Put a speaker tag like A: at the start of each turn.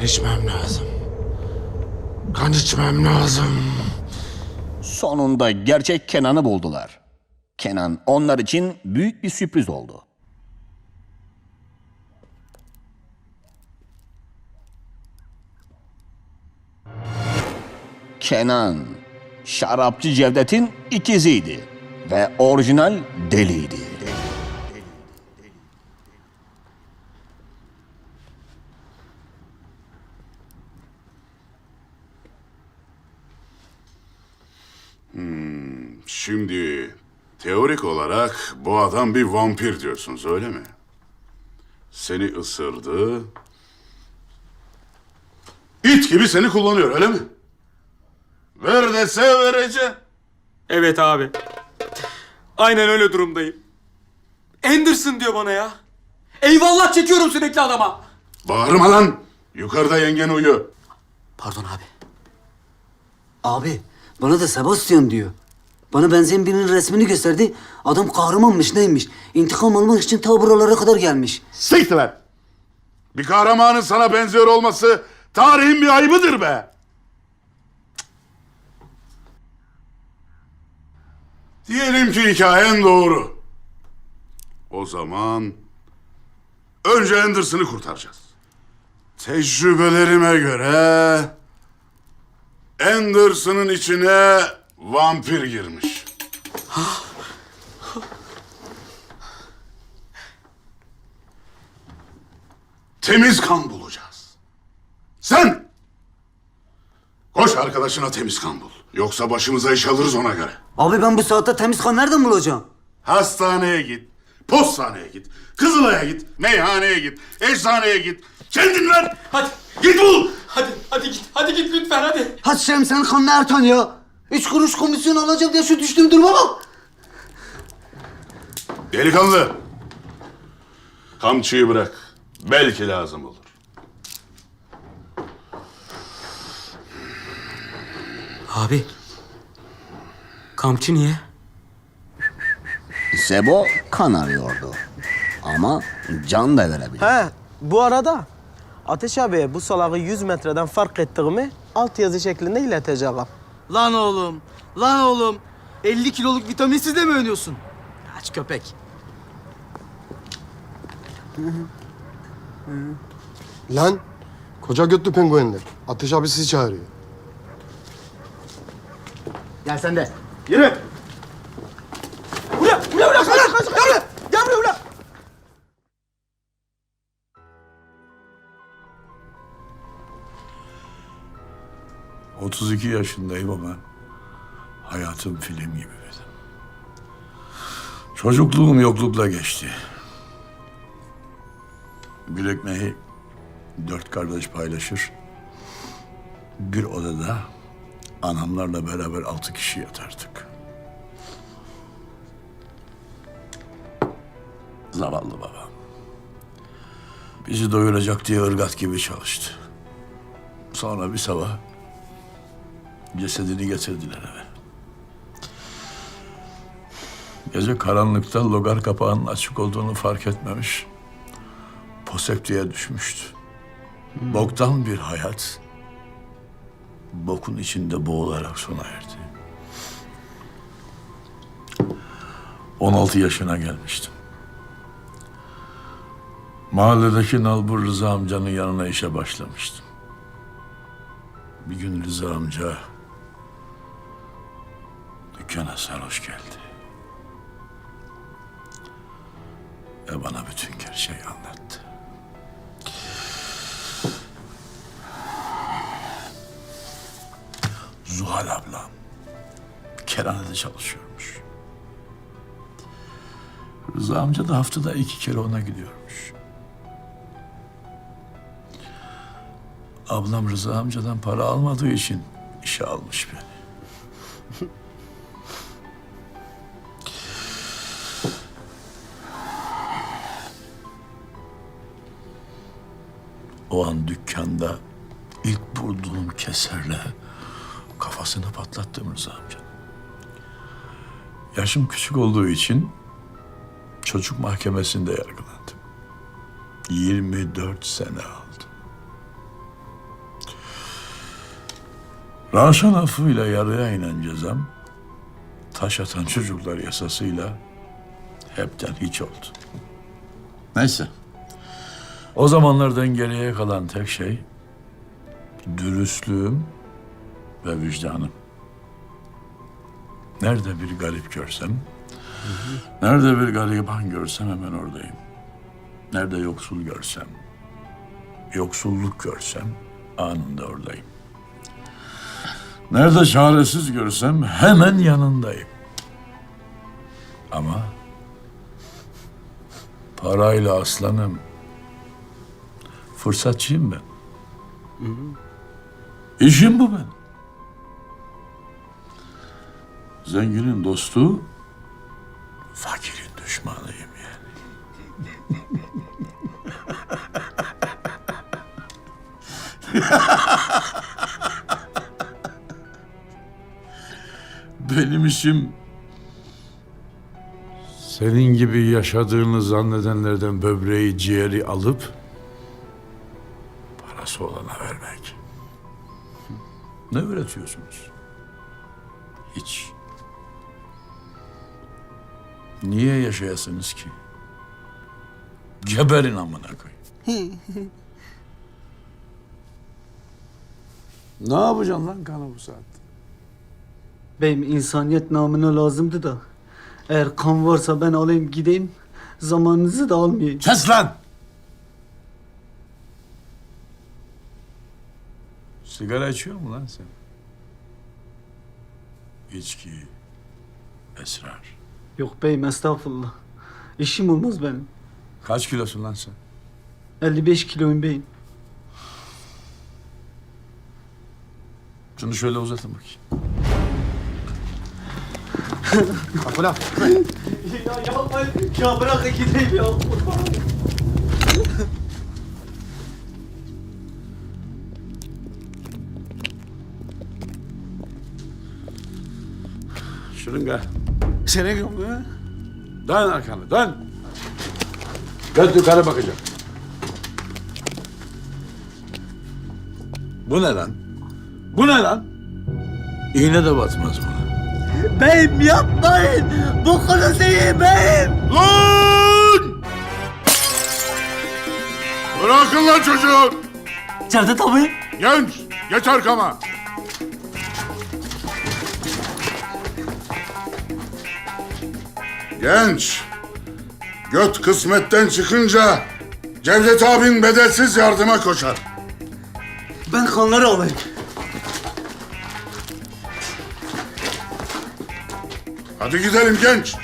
A: Kan içmem lazım. Kan içmem lazım.
B: Sonunda gerçek Kenan'ı buldular. Kenan onlar için büyük bir sürpriz oldu. Kenan, şarapçı Cevdet'in ikiziydi ve orijinal deliydi.
C: Şimdi teorik olarak bu adam bir vampir diyorsunuz öyle mi? Seni ısırdı. İt gibi seni kullanıyor öyle mi? Ver dese vereceğim.
D: Evet abi. Aynen öyle durumdayım. Anderson diyor bana ya. Eyvallah çekiyorum sürekli adama.
C: Bağırma lan. Yukarıda yengen uyuyor.
D: Pardon abi.
E: Abi bana da Sebastian diyor. Bana benzeyen birinin resmini gösterdi. Adam kahramanmış neymiş. İntikam almak için ta buralara kadar gelmiş.
C: Siktir lan. Bir kahramanın sana benziyor olması tarihin bir ayıbıdır be. Diyelim ki hikayen doğru. O zaman önce Anderson'ı kurtaracağız. Tecrübelerime göre Anderson'ın içine vampir girmiş. temiz kan bulacağız. Sen! Koş arkadaşına temiz kan bul. Yoksa başımıza iş alırız ona göre.
E: Abi ben bu saatte temiz kan nereden bulacağım?
C: Hastaneye git, postaneye git, Kızılay'a git, meyhaneye git, eczaneye git. Kendin ver!
D: Hadi.
C: Git bul!
D: Hadi hadi git. Hadi git lütfen hadi.
E: Hadi Şem sen kanını Ertan ya. Üç kuruş komisyon alacağım diye şu düştüğüm duruma bak.
C: Delikanlı! Kamçıyı bırak. Belki lazım olur.
D: Abi. Kamçı niye?
B: Sebo kan arıyordu. Ama can da verebilir.
F: He, bu arada Ateş abi bu salağı 100 metreden fark ettiğimi alt yazı şeklinde ileteceğim.
G: Lan oğlum, lan oğlum. 50 kiloluk vitaminsiz de mi oynuyorsun? Aç köpek.
H: Lan koca götlü penguenler. Ateş abi sizi çağırıyor.
G: Gel sen de.
F: Buraya,
I: 32 yaşındayım ama hayatım film gibi benim. Çocukluğum yoklukla geçti. Bir ekmeği dört kardeş paylaşır. Bir odada anamlarla beraber altı kişi yatardık. Zavallı babam. Bizi doyuracak diye ırgat gibi çalıştı. Sonra bir sabah cesedini getirdiler eve. Gece karanlıkta logar kapağının açık olduğunu fark etmemiş. Poseptiğe düşmüştü. Boktan bir hayat. Bokun içinde boğularak sona erdi. 16 yaşına gelmiştim. Mahalledeki Nalbur Rıza amcanın yanına işe başlamıştım. Bir gün Rıza amca dükkana sarhoş geldi. Ve bana bütün gerçeği anlattı. Zuhal ablam kerhanede çalışıyormuş. Rıza amca da haftada iki kere ona gidiyormuş. Ablam Rıza amcadan para almadığı için işe almış beni. O an dükkanda ilk vurduğum keserle kafasını patlattım Rıza amca. Yaşım küçük olduğu için çocuk mahkemesinde yargılandım. 24 sene aldı. Raşan affıyla yarıya inen cezam, taş atan çocuklar yasasıyla hepten hiç oldu. Neyse. O zamanlardan geriye kalan tek şey dürüstlüğüm ve vicdanım. Nerede bir garip görsem, nerede bir gariban görsem hemen oradayım. Nerede yoksul görsem, yoksulluk görsem anında oradayım. Nerede çaresiz görsem hemen yanındayım. Ama parayla aslanım. Fırsatçıyım ben. İşim bu benim. Zenginin dostu, fakirin düşmanıyım yani. Benim işim senin gibi yaşadığını zannedenlerden böbreği, ciğeri alıp parası olana vermek. Ne öğretiyorsunuz? Hiç. Niye yaşayasınız ki? Geberin amına koy. ne yapacaksın lan kanı bu saatte?
E: Beyim insaniyet namına lazımdı da. Eğer kan varsa ben alayım gideyim. Zamanınızı da almayayım.
I: Kes lan! Sigara içiyor mu lan sen? İçki, esrar.
E: Yok beyim estağfurullah. İşim olmaz benim.
I: Kaç kilosun lan sen?
E: 55 kiloyum beyim.
I: Şunu şöyle uzatın bakayım.
H: Kapı lan.
E: Ya yapmayın. Ya bırakın gideyim ya.
I: Şırınga. Seni gömle. Dön arkanı, dön. Göz yukarı bakacak. Bu ne lan? Bu ne lan? İğne de batmaz buna.
E: Beyim yapmayın. Bu konu değil beyim.
C: Lan! Bırakın lan çocuğu!
E: Cevdet abi.
C: Genç, geç arkama. Genç, göt kısmetten çıkınca Cevdet abin bedelsiz yardıma koşar.
E: Ben kanları alayım.
C: Hadi gidelim genç.